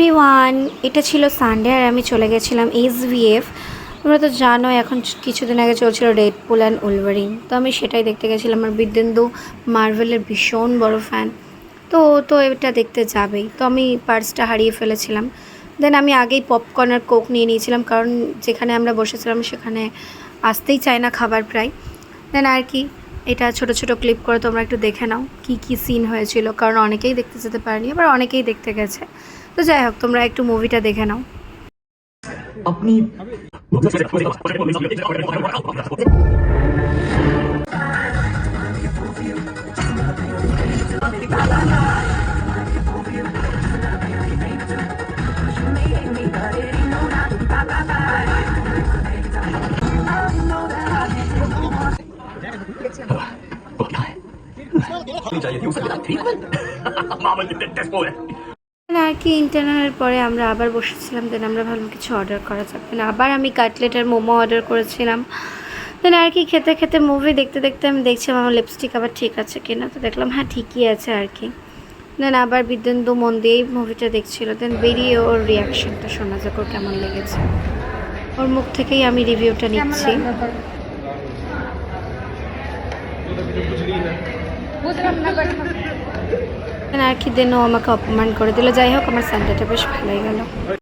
Everyone এটা ছিল Sunday আর আমি চলে গেছিলাম এস ভিএফ তোমরা তো জানো এখন কিছুদিন আগে চলছিল রেড পুল অ্যান্ড উলভারিন তো আমি সেটাই দেখতে গেছিলাম আর বিদ্যেন্দু মার্ভেলের ভীষণ বড় ফ্যান তো তো এটা দেখতে যাবেই। তো আমি পার্সটা হারিয়ে ফেলেছিলাম। দেন আমি আগেই পপকর্ন আর কোক নিয়ে নিয়েছিলাম, কারণ যেখানে আমরা বসেছিলাম সেখানে আসতেই চায় না খাবার প্রায়। দেন আর কি, এটা ছোট ছোট ক্লিপ করে তোমরা একটু দেখে নাও, কি কি সিন হয়েছিল। কারণ অনেকেই দেখতে যেতে পারেনি, আবার অনেকেই দেখতে গেছে। তো যাই হোক তোমরা একটু মুভিটা দেখে নাও अपनी वो क्या है नहीं चाहिए थी उसे मेरा ट्रीटमेंट मामा ने टेस्ट है Then আর কি ইন্টারনালের পরে আমরা আবার বসেছিলাম দেন আমরা ভাবলাম কিছু অর্ডার করা যাবে না। আবার আমি কাটলেট আর মোমো অর্ডার করেছিলাম। দেন আর কি খেতে খেতে মুভি দেখতে দেখতে আমি দেখছিলাম আমার লিপস্টিক আবার ঠিক আছে কিনা তো দেখলাম হ্যাঁ ঠিকই আছে আর কি দেন আবার বিদ্যেন্দু মন দিয়েই মুভিটা দেখছিল। দেন বেরিয়ে ওর রিয়াকশনটা শোনা যাক ওর কেমন লেগেছে। ওর মুখ থেকেই আমি রিভিউটা নিচ্ছি। আর কি দেন আমাকে অপমান করে দিল। যাই হোক আমার সানডেটা বেশ ভালোই গেল।